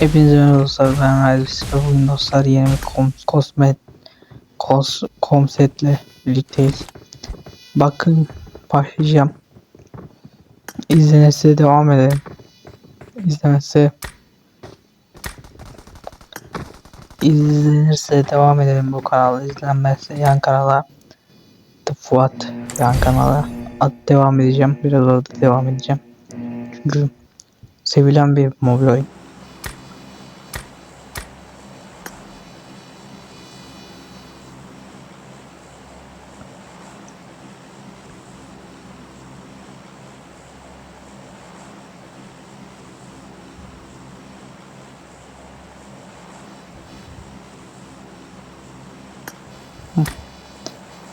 Hepinize merhaba dostlar ben Aydis ve bugün dostlar yeni bir kom kosmet kos komsetle birlikteyiz. Bakın başlayacağım. İzlenirse devam edelim. İzlemezse izlenirse devam edelim bu kanal. İzlenmezse yan kanala The Fuat yan kanala at devam edeceğim. Biraz orada devam edeceğim. Çünkü sevilen bir mobil oyun.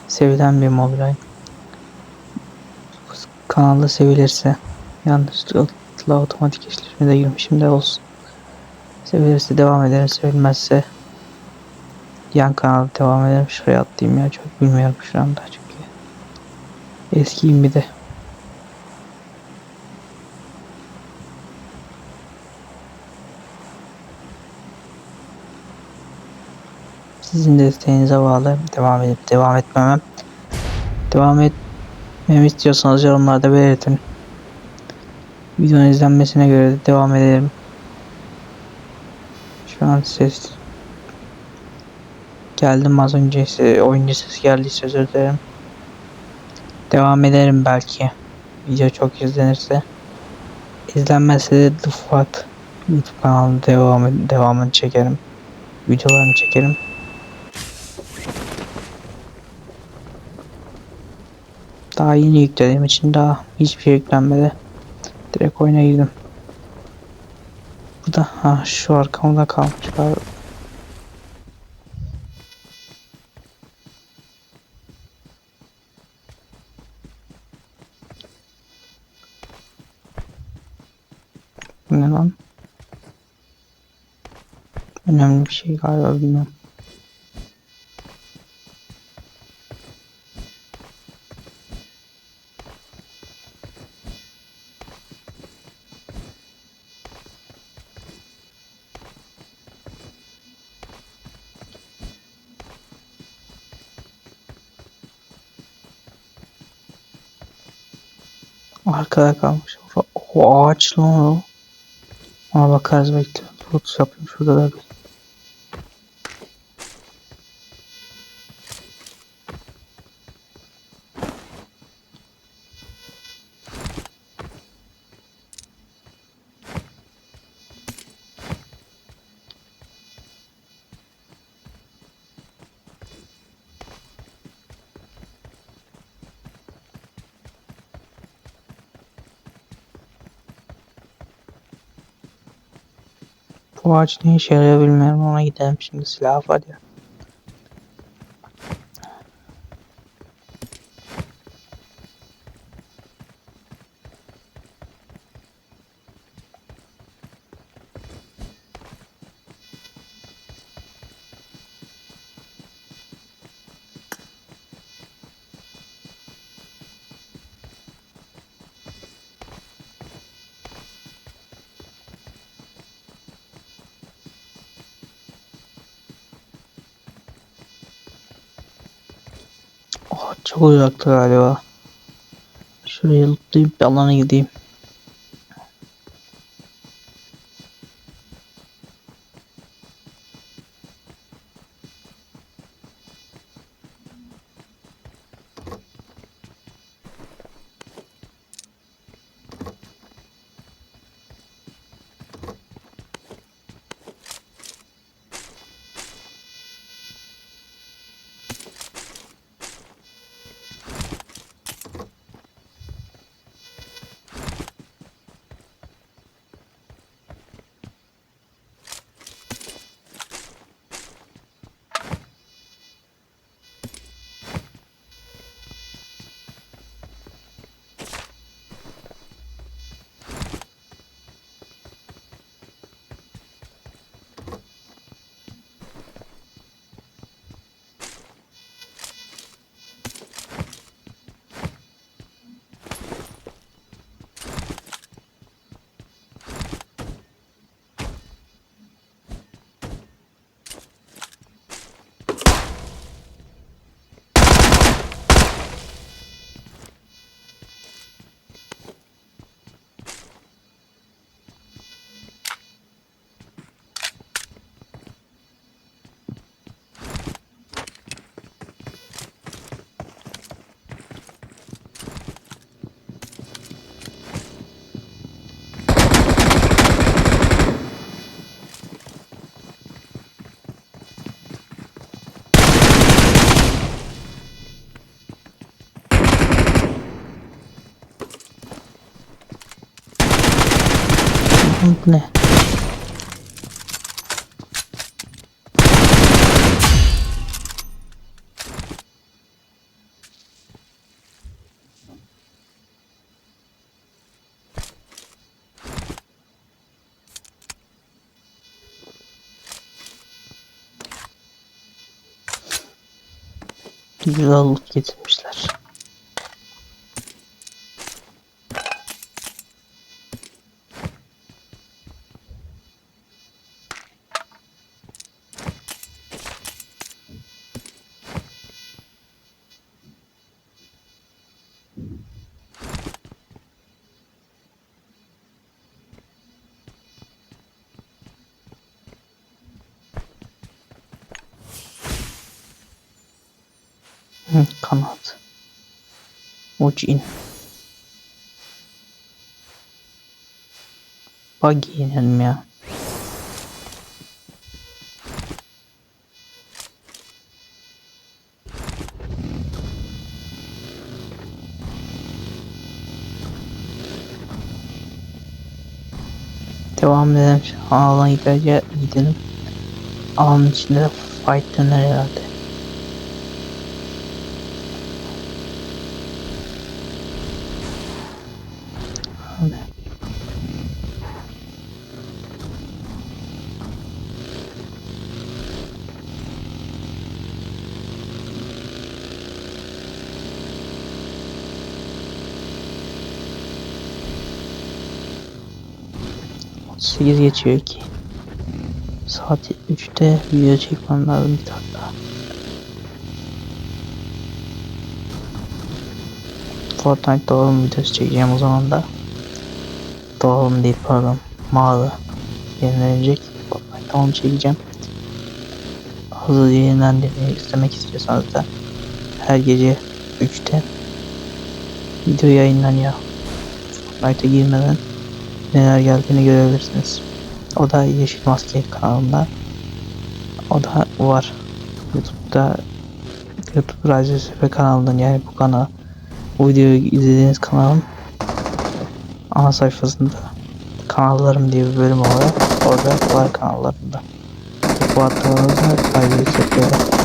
Sevilen bir mobil oyun. Kanalda sevilirse yanlışlıkla otomatik eşleşmede girmişim de olsun. Sevilirse devam ederim, sevilmezse yan kanalda devam ederim. Şuraya atlayayım ya çok bilmiyorum şu anda çünkü. Eskiyim bir de. Sizin de isteğinize bağlı devam edip devam etmemem. Devam etmemi istiyorsanız yorumlarda belirtin. Videonun izlenmesine göre de devam edelim. Şu an ses geldim az önce ise oyuncu sesi geldiyse özür dilerim. Devam ederim belki. Video çok izlenirse. İzlenmezse de The Fuat YouTube kanalında devam, devamını çekerim. Videolarını çekerim. Daha yeni yüklediğim için daha hiçbir şey yüklenmedi. Direkt oyuna girdim. Bu da ha şu arkamda kalmış galiba. Ne lan? Önemli bir şey galiba bilmiyorum. Arkada kalmış. O, ağaç lan o. Ona bakarız bekle. Lotus yapayım şurada da bir. Ağaç ne işe ona gidelim şimdi silah var ya. Çok uzakta galiba. Şuraya lootlayıp bir alana gideyim. Bu ne? Uç in. Buggy inelim ya. Devam edelim. Alan gidelim. gidelim. Alanın içinde de fight döner herhalde. 8 geçiyor ki. Saat 3'te video çekmem lazım bir tane daha. Fortnite doğalım videosu çekeceğim o zaman da. Doğalım değil pardon. Mağara. Yenilenecek. Fortnite onu çekeceğim. Hazır yenilendiğini istemek istiyorsanız da her gece 3'te video yayınlanıyor. Fortnite'a girmeden neler geldiğini görebilirsiniz. O da Yeşil Maske kanalında. O da var. YouTube'da YouTube Radyo Sefe kanalından yani bu kanal bu videoyu izlediğiniz kanalın ana sayfasında kanallarım diye bir bölüm var. Orada var kanallarında. Bu attığınızda kaydı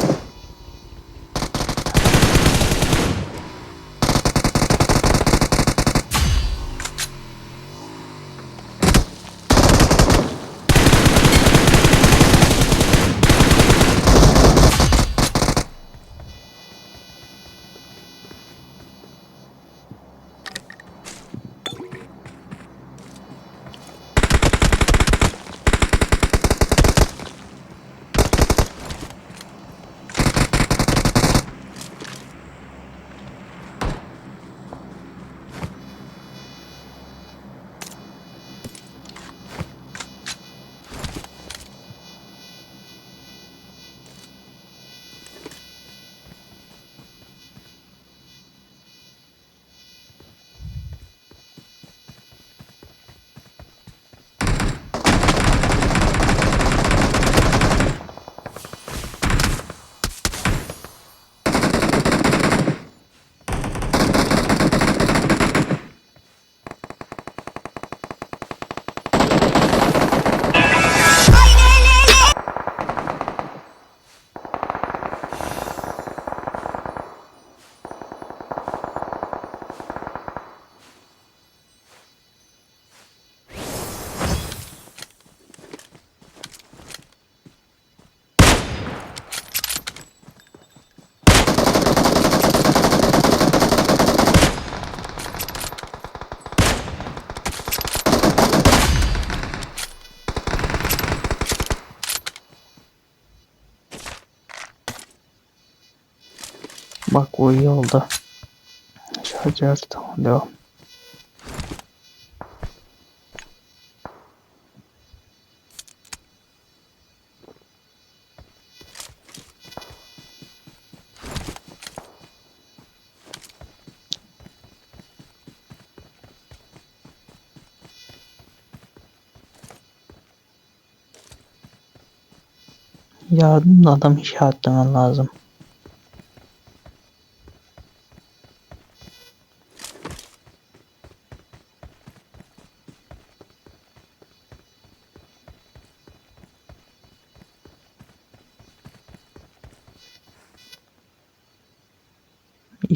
o iyi oldu. Şarjör tamam devam. Yardım adam işaretlemen lazım.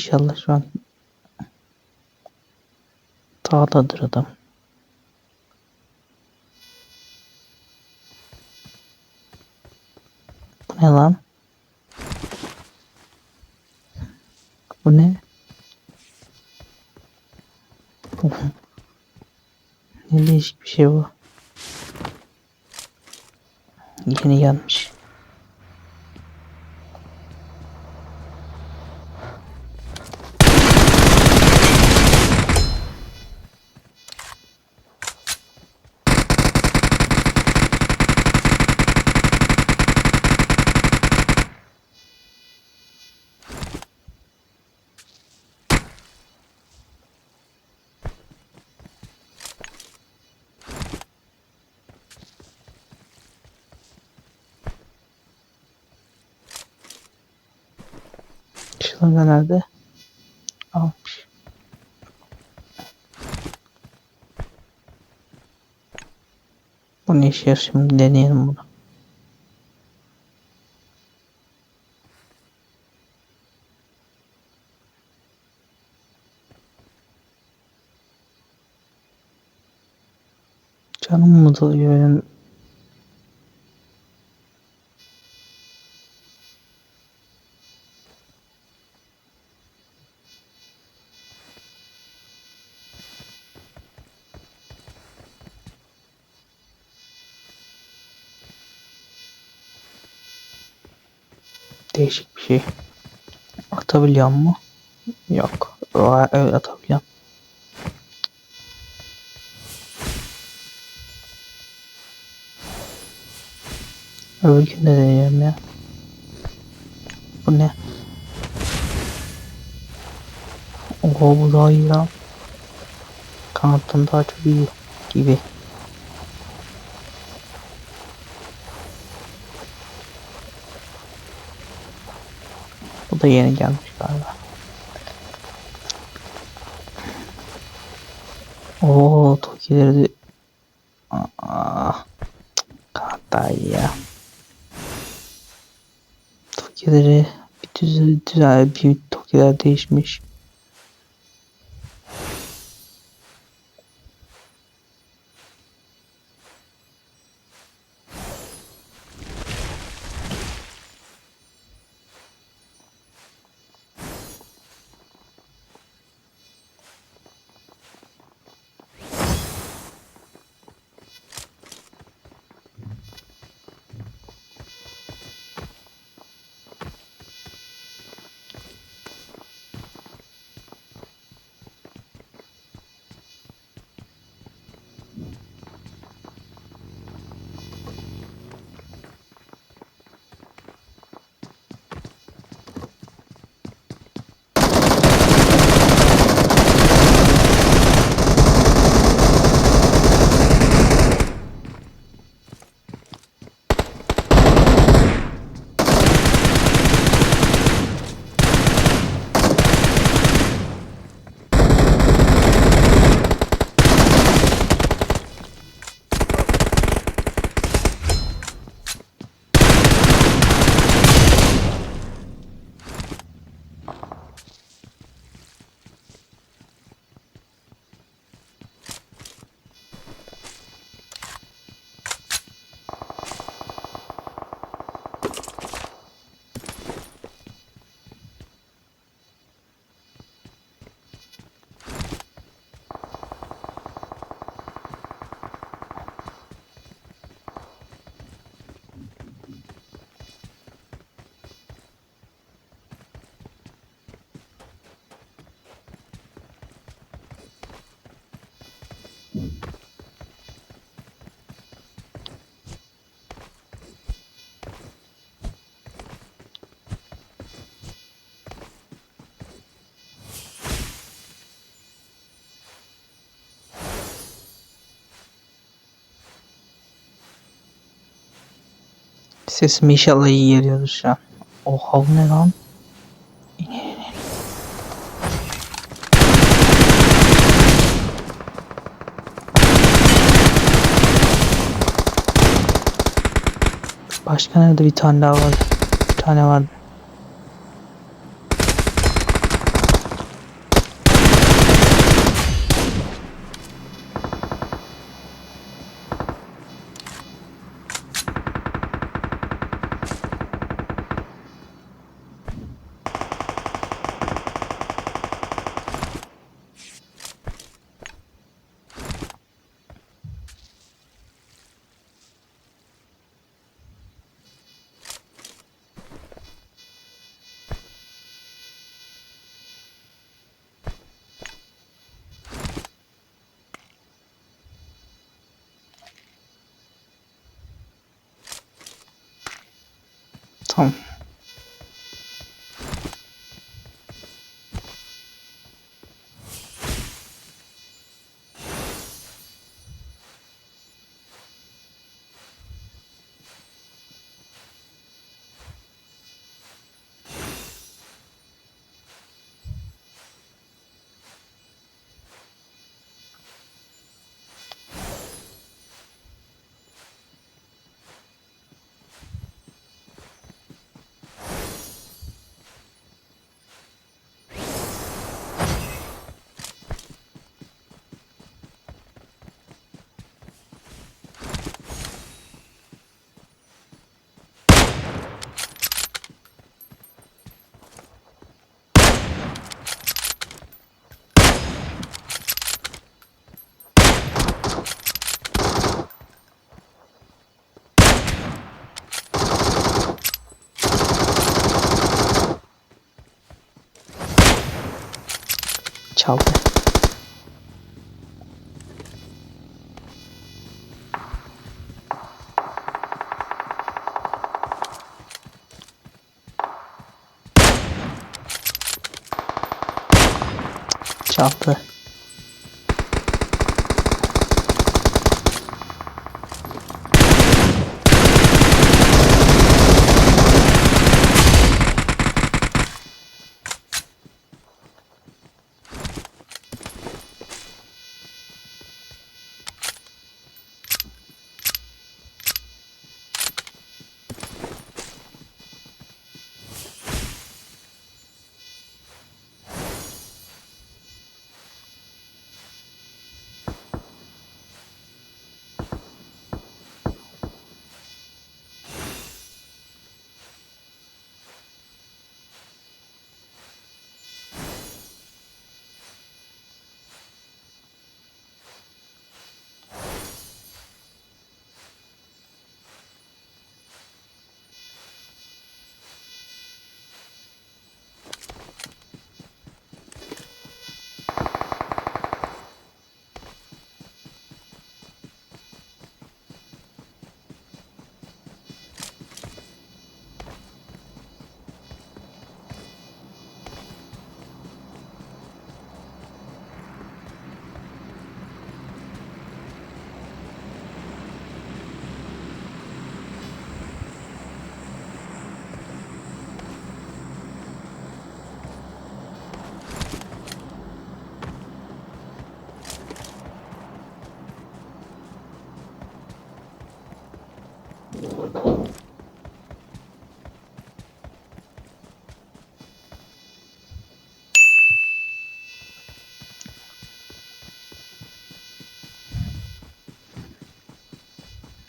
İnşallah şu an dağdadır adam. Bu ne lan? Bu ne? ne değişik bir şey bu. Yeni gelmiş. Nerede? Almış. Bu ne işe şimdi deneyelim bunu. Değişik bir şey. Atabiliyor mu? Yok. Evet atabiliyorum. Öbürkünde de deneyelim ya. Bu ne? Oha bu daha iyi lan. Kanattan daha çok iyi gibi. Da yeni gelmiş galiba. Oo Tokileri de... Aa, ya. Tokileri bir düzel, düzel bir Tokiler değişmiş. Sesim inşallah iyi geliyordur şu an. Oha bu ne lan? Başka nerede bir tane daha var? Bir tane vardı. Tamam. Çaldı. Çaldı.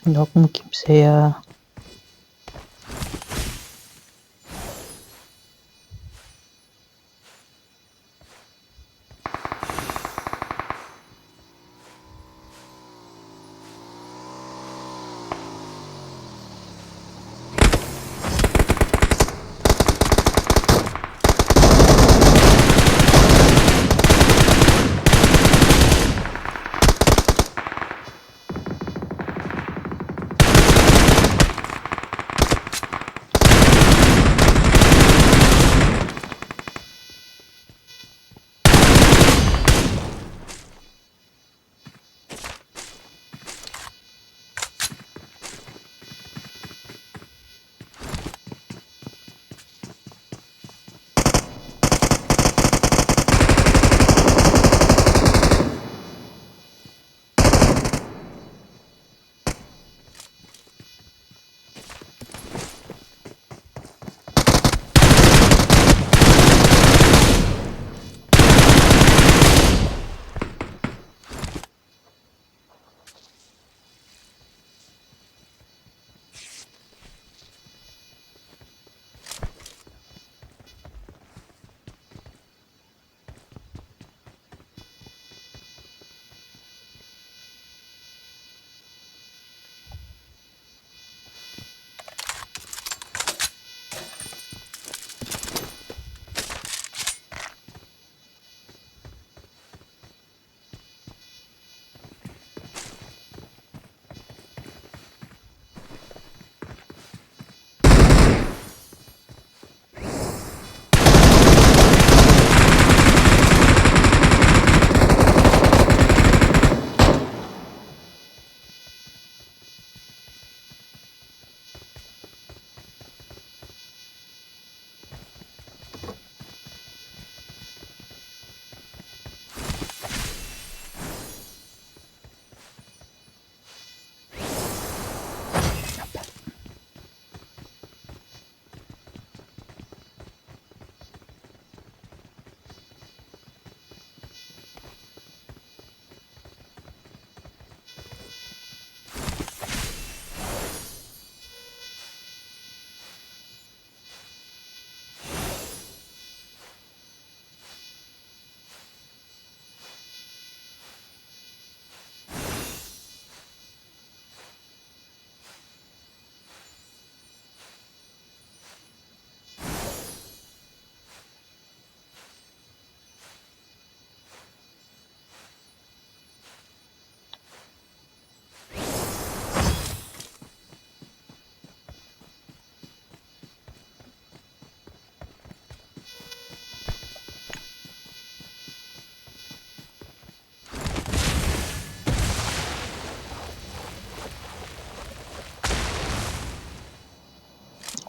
Yok mu kimse ya?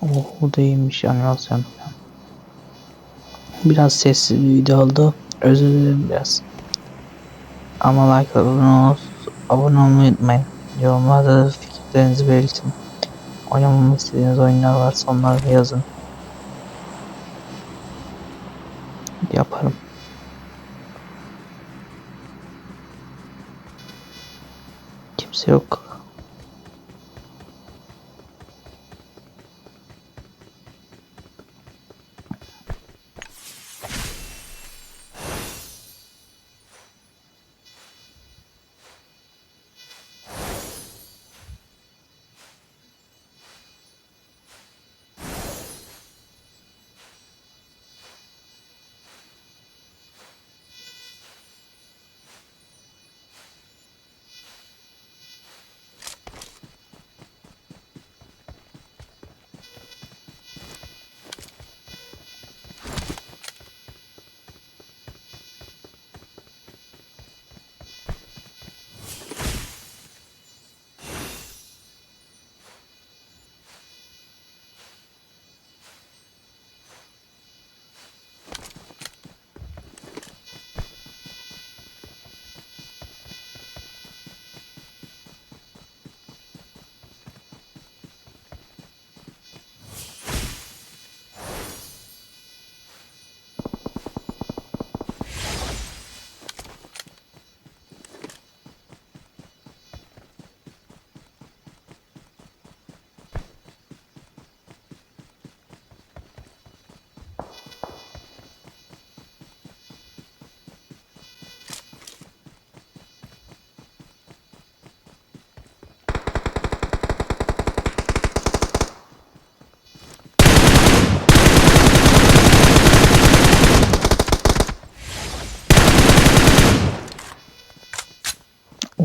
Oh bu da iyiymiş animasyon. Biraz sessiz bir video oldu. Özür dilerim biraz. Ama like abone, ol, abone olmayı unutmayın. Yorumlarda da fikirlerinizi belirtin. Oynamamı istediğiniz oyunlar varsa onları yazın. Yaparım. Kimse yok.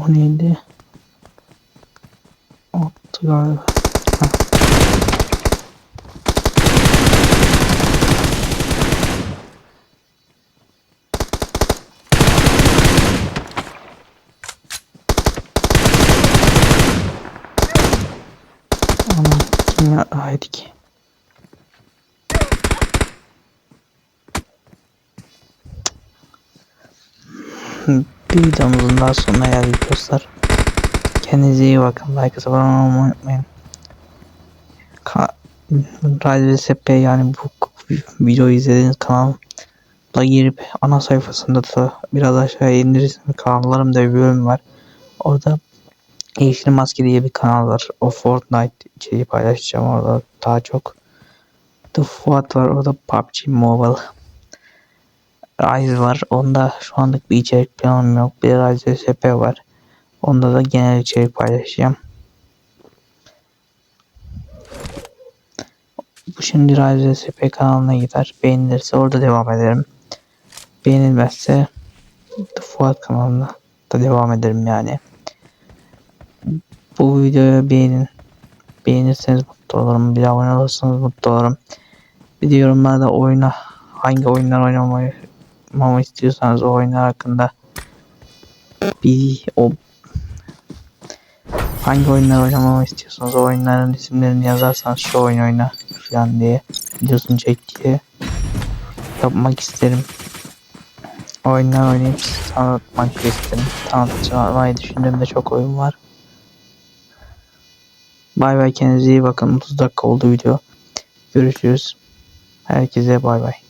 O neydi? Attı galiba. Heh. Anam kim ya? Haydi ki. Bir videomuzun daha sonuna geldik dostlar. Kendinize iyi bakın. Like atıp abone olmayı unutmayın. SP yani bu videoyu izlediğiniz kanala girip ana sayfasında da biraz aşağıya indirirseniz kanallarımda bir bölüm var. Orada Yeşil Maske diye bir kanal var. O Fortnite içeriği paylaşacağım orada daha çok. The Fuat var orada PUBG Mobile. Rise var. Onda şu anlık bir içerik planım yok. Bir Rise SP var. Onda da genel içerik paylaşacağım. Bu şimdi Rise SP kanalına gider. Beğenilirse orada devam ederim. Beğenilmezse Fuat kanalına da devam ederim yani. Bu videoyu beğenin. Beğenirseniz mutlu olurum. Bir de abone olursanız mutlu olurum. Bir de yorumlarda oyuna hangi oyunlar oynamayı yapmamı istiyorsanız o oyunlar hakkında bir o hangi oyunlar oynamamı istiyorsanız o oyunların isimlerini yazarsanız şu oyun oyna falan diye videosunu çek diye yapmak isterim. Oyunlar oynayıp tanıtmak isterim. Tanıtmayı düşündüğümde çok oyun var. Bay bay kendinize iyi bakın. 30 dakika oldu video. Görüşürüz. Herkese bay bay.